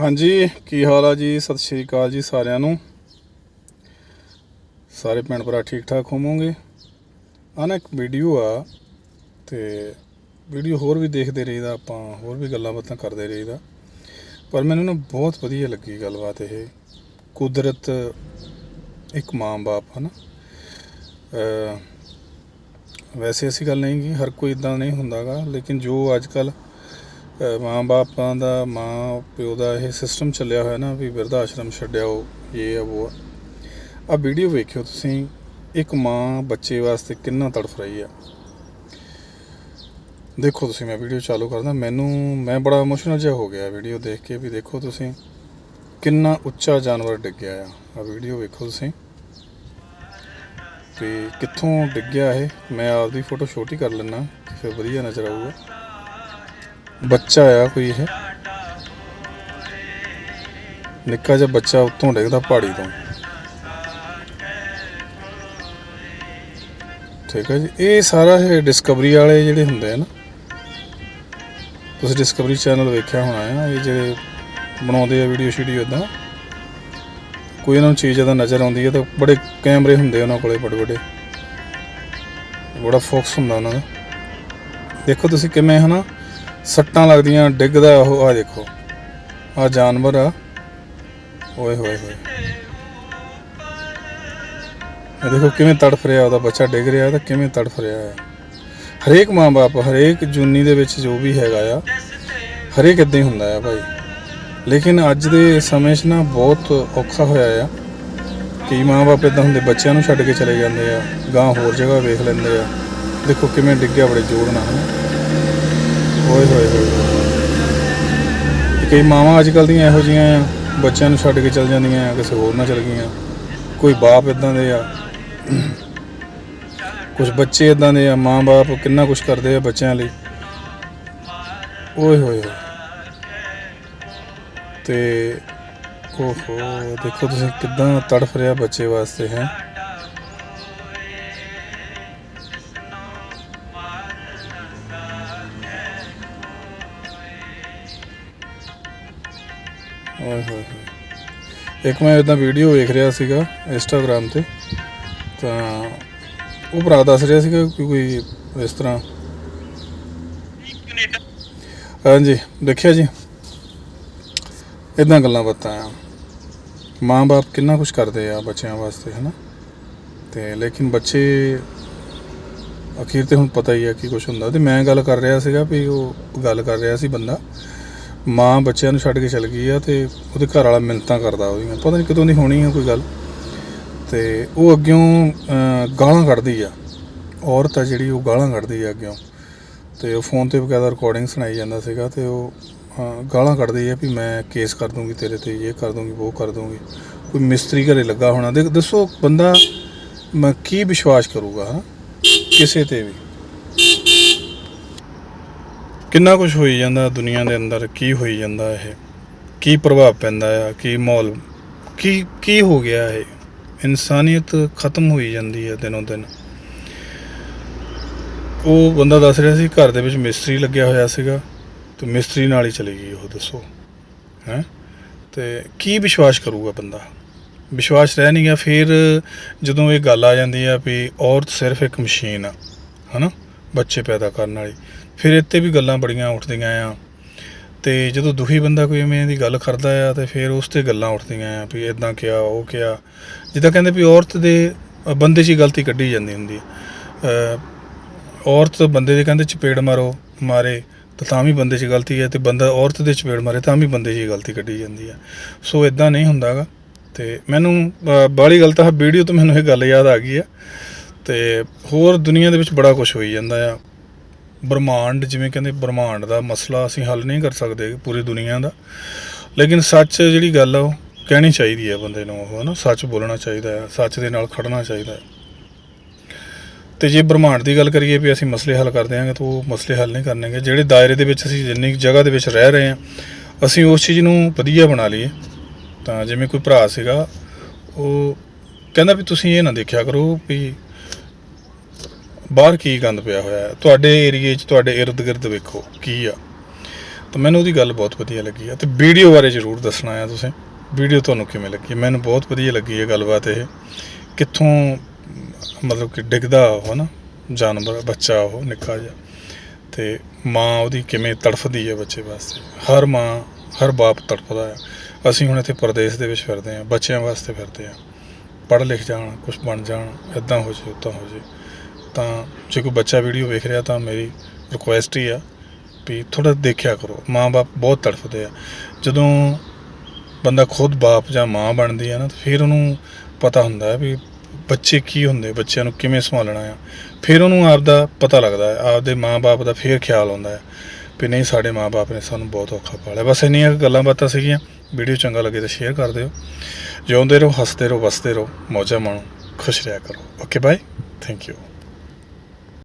ਹਾਂਜੀ, ਕੀ ਹਾਲ ਆ ਜੀ? ਸਤਿ ਸ਼੍ਰੀ ਅਕਾਲ ਜੀ ਸਾਰਿਆਂ ਨੂੰ। ਸਾਰੇ ਭੈਣ ਭਰਾ ਠੀਕ ਠਾਕ ਹੋਵੋਗੇ? ਆ ਨਾ ਇੱਕ ਵੀਡੀਓ ਆ, ਤੇ ਵੀਡੀਓ ਹੋਰ ਵੀ ਦੇਖਦੇ ਰਹੀਦਾ, ਆਪਾਂ ਹੋਰ ਵੀ ਗੱਲਾਂ ਬਾਤਾਂ ਕਰਦੇ ਰਹੀਦਾ। ਪਰ ਮੈਨੂੰ ਨਾ ਬਹੁਤ ਵਧੀਆ ਲੱਗੀ ਗੱਲਬਾਤ ਇਹ। ਕੁਦਰਤ ਇੱਕ ਮਾਂ-ਬਾਪ, ਹਨਾ? ਅ ਵੈਸੇ ਐਸੀ ਗੱਲ ਨਹੀਂ ਕਿ ਹਰ ਕੋਈ ਇਦਾਂ ਨਹੀਂ ਹੁੰਦਾਗਾ, ਲੇਕਿਨ ਜੋ ਅੱਜ ਮਾਂ ਬਾਪਾਂ ਦਾ, ਮਾਂ ਪਿਓ ਦਾ ਇਹ ਸਿਸਟਮ ਚੱਲਿਆ ਹੋਇਆ ਨਾ ਵੀ ਬਿਰਧ ਆਸ਼ਰਮ ਛੱਡਿਓ ਇਹ ਆ, ਉਹ ਆ। ਵੀਡੀਓ ਵੇਖਿਓ ਤੁਸੀਂ, ਇੱਕ ਮਾਂ ਬੱਚੇ ਵਾਸਤੇ ਕਿੰਨਾ ਤੜਫ ਰਹੀ ਆ। ਦੇਖੋ ਤੁਸੀਂ, ਮੈਂ ਵੀਡੀਓ ਚਾਲੂ ਕਰਦਾ, ਮੈਨੂੰ, ਮੈਂ ਬੜਾ ਇਮੋਸ਼ਨਲ ਜਿਹਾ ਹੋ ਗਿਆ ਵੀਡੀਓ ਦੇਖ ਕੇ ਵੀ ਦੇਖੋ ਤੁਸੀਂ, ਕਿੰਨਾ ਉੱਚਾ ਜਾਨਵਰ ਡਿੱਗਿਆ ਆ। ਆ ਵੀਡੀਓ ਵੇਖੋ ਤੁਸੀਂ। ਤੇ ਕਿੱਥੋਂ ਡਿੱਗਿਆ ਇਹ, ਮੈਂ ਆਪਦੀ ਫੋਟੋ ਛੋਟੀ ਕਰ ਲੈਣਾ ਫਿਰ ਵਧੀਆ ਨਜ਼ਰ ਆਊਗਾ। ਬੱਚਾ ਆ ਕੋਈ ਇਹ? ਨਿੱਕਾ ਜਿਹਾ ਬੱਚਾ ਉੱਤੋਂ ਡਿੱਗਦਾ ਪਹਾੜੀ ਤੋਂ। ਠੀਕ ਹੈ ਜੀ। ਇਹ ਸਾਰਾ ਇਹ ਡਿਸਕਵਰੀ ਵਾਲੇ ਜਿਹੜੇ ਹੁੰਦੇ ਆ ਨਾ, ਤੁਸੀਂ ਡਿਸਕਵਰੀ ਚੈਨਲ ਵੇਖਿਆ ਹੋਣਾ ਆ ਇਹ ਜਿਹੜੇ ਬਣਾਉਂਦੇ ਆ ਵੀਡੀਓ ਸ਼ੀਡੀਓ ਇਦਾਂ ਕੋਈ ਇਹਨਾਂ ਨੂੰ ਚੀਜ਼ ਜਦੋਂ ਨਜ਼ਰ ਆਉਂਦੀ ਹੈ ਤਾਂ ਬੜੇ ਕੈਮਰੇ ਹੁੰਦੇ ਉਹਨਾਂ ਕੋਲੇ ਬੜੇ ਬੜੇ ਬੜਾ ਫੋਕਸ ਹੁੰਦਾ ਉਹਨਾਂ ਦਾ। ਦੇਖੋ ਤੁਸੀਂ ਕਿਵੇਂ ਹਨਾ ਸੱਟਾਂ ਲੱਗਦੀਆਂ, ਡਿੱਗਦਾ ਉਹ ਆ ਦੇਖੋ। ਆ ਜਾਨਵਰ ਆ। ਓਏ ਹੋਏ ਹੋਏ। ਇਹ ਦੇਖੋ ਕਿਵੇਂ ਤੜਫ ਰਿਹਾ ਉਹਦਾ ਬੱਚਾ, ਡਿੱਗ ਰਿਹਾ ਤਾਂ ਕਿਵੇਂ ਤੜਫ ਰਿਹਾ ਹੈ। ਹਰੇਕ ਮਾਂ-ਬਾਪ, ਹਰੇਕ ਜੂਨੀ ਦੇ ਵਿੱਚ ਜੋ ਵੀ ਹੈਗਾ ਆ, ਹਰੇਕ ਇਦਾਂ ਹੀ ਹੁੰਦਾ ਆ ਭਾਈ। ਲੇਕਿਨ ਅੱਜ ਦੇ ਸਮੇਂ 'ਚ ਨਾ ਬਹੁਤ ਔਖਾ ਹੋਇਆ ਆ। ਕਈ ਮਾਂ-ਬਾਪ ਇਦਾਂ ਹੁੰਦੇ, ਬੱਚਿਆਂ ਨੂੰ ਛੱਡ ਕੇ ਚਲੇ ਜਾਂਦੇ ਆ ਗਾਂ ਹੋਰ ਜਗ੍ਹਾ ਵੇਖ ਲੈਂਦੇ ਆ। ਦੇਖੋ ਕਿਵੇਂ ਡਿੱਗਿਆ ਬੜੇ ਜ਼ੋਰ ਨਾਲ ਓਏ ਹੋਏ ਹੋਏ। ਕਈ ਮਾਵਾਂ ਅੱਜ ਕੱਲ ਦੀਆਂ ਇਹੋ ਜੀਆਂ ਆ ਬੱਚਿਆਂ ਨੂੰ ਛੱਡ ਕੇ ਚਲ ਜਾਂਦੀਆਂ ਆ ਕਿਸੇ ਹੋਰ ਨਾਲ ਚਲ ਗਈਆਂ। ਕੋਈ ਬਾਪ ਇਦਾਂ ਦੇ ਆ। ਕੁਝ ਬੱਚੇ ਇਦਾਂ ਦੇ ਆ, ਮਾਂ-ਬਾਪ ਕਿੰਨਾ ਕੁਝ ਕਰਦੇ ਆ ਬੱਚਿਆਂ ਲਈ। ਓਏ ਹੋਏ ਹੋਏ। ਤੇ ਓਹੋ, ਦੇਖੋ ਤੁਸੀਂ ਕਿਦਾਂ ਤੜਫ ਰਿਹਾ ਬੱਚੇ ਵਾਸਤੇ, ਹੈ। ਓਏ ਹੋਏ ਹੋਏ ਇੱਕ ਮੈਂ ਇਦਾਂ ਵੀਡੀਓ ਵੇਖ ਰਿਹਾ ਸੀਗਾ ਇੰਸਟਾਗ੍ਰam ਤੇ, ਤਾਂ ਉਹ ਭਰਾ ਦੱਸ ਰਿਹਾ ਸੀਗਾ ਕਿ ਕੋਈ ਇਸ ਤਰ੍ਹਾਂ। ਹਾਂਜੀ, ਦੇਖਿਆ ਜੀ। ਇਦਾਂ ਗੱਲਾਂ ਬਾਤਾਂ ਆ। ਮਾਂ-ਬਾਪ ਕਿੰਨਾ ਕੁਝ ਕਰਦੇ ਆ ਬੱਚਿਆਂ ਵਾਸਤੇ, ਹਨਾ? ਤੇ ਲੇਕਿਨ ਬੱਚੇ ਅਖੀਰ ਤੇ ਹੁਣ ਪਤਾ ਹੀ ਆ ਕੀ ਕੁਝ ਹੁੰਦਾ। ਤੇ ਮੈਂ ਗੱਲ ਕਰ ਰਿਹਾ ਸੀਗਾ ਵੀ ਉਹ ਗੱਲ ਕਰ ਰਿਹਾ ਸੀ ਬੰਦਾ। ਮਾਂ ਬੱਚਿਆਂ ਨੂੰ ਛੱਡ ਕੇ ਚਲ ਗਈ ਆ ਤੇ ਉਹਦੇ ਘਰ ਵਾਲਾ ਮਿੰਤਾਂ ਕਰਦਾ ਉਹਦੀਆਂ। ਪਤਾ ਨਹੀਂ ਕਦੋਂ ਦੀ ਹੋਣੀ ਆ ਕੋਈ ਗੱਲ। ਤੇ ਉਹ ਅੱਗਿਓਂ ਗਾਲਾਂ ਕੱਢਦੀ ਆ। ਔਰਤ ਆ ਜਿਹੜੀ, ਉਹ ਗਾਲਾਂ ਕੱਢਦੀ ਆ ਅੱਗਿਓਂ। ਤੇ ਉਹ ਫੋਨ ਤੇ ਬਕਾਇਦਾ ਰਿਕਾਰਡਿੰਗ ਸੁਣਾਈ ਜਾਂਦਾ ਸੀਗਾ ਤੇ ਉਹ ਗਾਲਾਂ ਕੱਢਦੀ ਆ ਵੀ ਮੈਂ ਕੇਸ ਕਰ ਦੂੰਗੀ ਤੇਰੇ ਤੇ, ਇਹ ਕਰ ਦੂੰਗੀ, ਉਹ ਕਰ ਦੂੰਗੀ। ਕੋਈ ਮਿਸਤਰੀ ਘਰੇ ਲੱਗਾ ਹੋਣਾ। ਦੇਖ, ਦੱਸੋ ਬੰਦਾ, ਮੈਂ ਕੀ ਵਿਸ਼ਵਾਸ ਕਰੂਗਾ ਹਨਾ ਕਿਸੇ ਤੇ ਵੀ। ਕਿੰਨਾ ਕੁਝ ਹੋਈ ਜਾਂਦਾ ਦੁਨੀਆ ਦੇ ਅੰਦਰ? ਕੀ ਹੋਈ ਜਾਂਦਾ ਇਹ? ਕੀ ਪ੍ਰਭਾਵ ਪੈਂਦਾ ਆ? ਕੀ ਮਾਹੌਲ? ਕੀ ਕੀ ਹੋ ਗਿਆ ਇਹ? ਇਨਸਾਨੀਅਤ ਖਤਮ ਹੋਈ ਜਾਂਦੀ ਹੈ ਦਿਨੋਂ ਦਿਨ। ਉਹ ਬੰਦਾ ਦੱਸ ਰਿਹਾ ਸੀ, ਘਰ ਦੇ ਵਿੱਚ ਮਿਸਤਰੀ ਲੱਗਿਆ ਹੋਇਆ ਸੀਗਾ, ਤੇ ਮਿਸਤਰੀ ਨਾਲ ਹੀ ਚਲੀ ਗਈ ਉਹ, ਦੱਸੋ। ਹੈ? ਤੇ ਕੀ ਵਿਸ਼ਵਾਸ ਕਰੂਗਾ ਬੰਦਾ? ਵਿਸ਼ਵਾਸ ਰਹਿ ਨਹੀਂ ਗਿਆ, ਫਿਰ ਜਦੋਂ ਇਹ ਗੱਲ ਆ ਜਾਂਦੀ ਆ ਵੀ ਔਰਤ ਸਿਰਫ ਇੱਕ ਮਸ਼ੀਨ ਆ, ਹਨਾ? ਬੱਚੇ ਪੈਦਾ ਕਰਨ ਵਾਲੀ। ਫਿਰ ਇੱਥੇ ਵੀ ਗੱਲਾਂ ਬੜੀਆਂ ਉੱਠਦੀਆਂ ਆ। ਤੇ ਜਦੋਂ ਦੁਖੀ ਬੰਦਾ ਕੋਈ ਐਵੇਂ ਦੀ ਗੱਲ ਕਰਦਾ ਆ ਤੇ ਫਿਰ ਉਸ ਤੇ ਗੱਲਾਂ ਉੱਠਦੀਆਂ ਆ ਵੀ ਇਦਾਂ ਕਿਹਾ ਉਹ ਕਿਹਾ ਜਿੱਦਾਂ ਕਹਿੰਦੇ ਵੀ ਔਰਤ ਦੇ ਬੰਦੇ 'ਚ ਹੀ ਗਲਤੀ ਕੱਢੀ ਜਾਂਦੀ ਹੁੰਦੀ ਔਰਤ ਬੰਦੇ ਦੇ ਕਹਿੰਦੇ ਚਪੇੜ ਮਾਰੋ ਮਾਰੇ ਤਾਂ ਤਾਂ ਵੀ ਬੰਦੇ 'ਚ ਗਲਤੀ ਹੈ ਤੇ ਬੰਦਾ ਔਰਤ ਦੇ ਚਪੇੜ ਮਾਰੇ ਤਾਂ ਵੀ ਬੰਦੇ 'ਚ ਹੀ ਗਲਤੀ ਕੱਢੀ ਜਾਂਦੀ ਹੈ ਸੋ ਇਦਾਂ ਨਹੀਂ ਹੁੰਦਾਗਾ। ਤੇ ਮੈਨੂੰ ਅ, ਬਾਹਲੀ ਗੱਲ ਤਾਂ ਵੀਡੀਓ ਤੋਂ ਮੈਨੂੰ ਇਹ ਗੱਲ ਯਾਦ ਆ ਗਈ ਆ। ਤੇ ਹੋਰ ਦੁਨੀਆ ਦੇ ਵਿੱਚ ਬੜਾ ਕੁਝ ਹੋਈ ਜਾਂਦਾ ਆ। ਬ੍ਰਹਮਾਂਡ, ਜਿਵੇਂ ਕਹਿੰਦੇ ਬ੍ਰਹਮਾਂਡ ਦਾ ਮਸਲਾ ਅਸੀਂ ਹੱਲ ਨਹੀਂ ਕਰ ਸਕਦੇ ਪੂਰੀ ਦੁਨੀਆ ਦਾ। ਲੇਕਿਨ ਸੱਚ ਜਿਹੜੀ ਗੱਲ ਆ, ਉਹ ਕਹਿਣੀ ਚਾਹੀਦੀ ਹੈ ਬੰਦੇ ਨੂੰ ਉਹ ਨਾ ਸੱਚ ਬੋਲਣਾ ਚਾਹੀਦਾ ਹੈ ਸੱਚ ਦੇ ਨਾਲ ਖੜਨਾ ਚਾਹੀਦਾ ਹੈ ਤੇ ਜੇ ਬ੍ਰਹਮਾਂਡ ਦੀ ਗੱਲ ਕਰੀਏ ਵੀ ਅਸੀਂ ਮਸਲੇ ਹੱਲ ਕਰਦੇ ਆਂਗੇ ਤਾਂ ਉਹ ਮਸਲੇ ਹੱਲ ਨਹੀਂ ਕਰਨਗੇ। ਜਿਹੜੇ ਦਾਇਰੇ ਦੇ ਵਿੱਚ ਅਸੀਂ ਜਿੰਨੀ ਕੁ ਜਗ੍ਹਾ ਦੇ ਵਿੱਚ ਰਹਿ ਰਹੇ ਹਾਂ ਅਸੀਂ ਉਸ ਚੀਜ਼ ਨੂੰ ਵਧੀਆ ਬਣਾ ਲਈਏ। ਤਾਂ ਜਿਵੇਂ ਕੋਈ ਭਰਾ ਸੀਗਾ, ਉਹ ਕਹਿੰਦਾ ਵੀ ਤੁਸੀਂ ਇਹ ਨਾ ਦੇਖਿਆ ਕਰੋ ਵੀ ਬਾਹਰ ਕੀ ਗੰਦ ਪਿਆ ਹੋਇਆ ਹੈ? ਤੁਹਾਡੇ ਏਰੀਏ 'ਚ ਤੁਹਾਡੇ ਇਰਦ ਗਿਰਦ ਵੇਖੋ, ਕੀ ਆ? ਤਾਂ ਮੈਨੂੰ ਉਹਦੀ ਗੱਲ ਬਹੁਤ ਵਧੀਆ ਲੱਗੀ ਆ। ਤੇ ਵੀਡੀਓ ਬਾਰੇ ਜ਼ਰੂਰ ਦੱਸਣਾ ਆ ਤੁਸੀਂ। ਵੀਡੀਓ ਤੁਹਾਨੂੰ ਕਿਵੇਂ ਲੱਗੀ? ਮੈਨੂੰ ਬਹੁਤ ਵਧੀਆ ਲੱਗੀ ਇਹ ਗੱਲਬਾਤ ਇਹ। ਕਿੱਥੋਂ, ਮਤਲਬ ਕਿ ਡਿੱਗਦਾ ਉਹ ਨਾ ਜਾਨਵਰ, ਬੱਚਾ ਉਹ, ਨਿੱਕਾ ਜਿਹਾ। ਤੇ ਮਾਂ ਉਹਦੀ ਕਿਵੇਂ ਤੜਫਦੀ ਹੈ ਬੱਚੇ ਵਾਸਤੇ? ਹਰ ਮਾਂ, ਹਰ ਬਾਪ ਤੜਫਦਾ ਆ। ਅਸੀਂ ਹੁਣ ਇੱਥੇ ਪਰਦੇਸ ਦੇ ਵਿੱਚ ਫਿਰਦੇ ਹਾਂ ਬੱਚਿਆਂ ਵਾਸਤੇ ਫਿਰਦੇ ਹਾਂ ਪੜ੍ਹ ਲਿਖ ਜਾਣ ਕੁਝ ਬਣ ਜਾਣ ਇਦਾਂ ਹੋ ਜੇ ਉਦਾਂ ਹੋ ਜੇ ਤਾਂ ਜੇ ਕੋਈ ਬੱਚਾ ਵੀਡੀਓ ਵੇਖ ਰਿਹਾ ਤਾਂ ਮੇਰੀ ਰਿਕੁਐਸਟ ਹੀ ਆ ਵੀ ਥੋੜਾ ਦੇਖਿਆ ਕਰੋ। ਮਾਂ-ਬਾਪ ਬਹੁਤ ਤੜਫਦੇ ਆ। ਜਦੋਂ ਬੰਦਾ ਖੁਦ ਬਾਪ ਜਾਂ ਮਾਂ ਬਣਦੀ ਆ ਨਾ, ਤਾਂ ਫਿਰ ਉਹਨੂੰ ਪਤਾ ਹੁੰਦਾ ਵੀ ਬੱਚੇ ਕੀ ਹੁੰਦੇ, ਬੱਚਿਆਂ ਨੂੰ ਕਿਵੇਂ ਸੰਭਾਲਣਾ ਆ। ਫਿਰ ਉਹਨੂੰ ਆਪਦਾ ਪਤਾ ਲੱਗਦਾ ਹੈ ਆਪਦੇ ਮਾਂ-ਬਾਪ ਦਾ ਫਿਰ ਖਿਆਲ ਆਉਂਦਾ ਹੈ ਵੀ ਨਹੀਂ, ਸਾਡੇ ਮਾਂ-ਬਾਪ ਨੇ ਸਾਨੂੰ ਬਹੁਤ ਔਖਾ ਪਾਲਿਆ। ਬਸ ਇੰਨੀਆਂ ਕੁ ਗੱਲਾਂ ਬਾਤਾਂ ਸੀਗੀਆਂ। ਵੀਡੀਓ ਚੰਗਾ ਲੱਗੇ ਤਾਂ ਸ਼ੇਅਰ ਕਰ ਦਿਓ। ਜਿਉਂਦੇ ਰਹੋ, ਹੱਸਦੇ ਰਹੋ, ਵਸਦੇ ਰਹੋ, ਮੌਜਾਂ ਮਾਣੋ, ਖੁਸ਼ ਰਿਹਾ ਕਰੋ। Okay bye thank you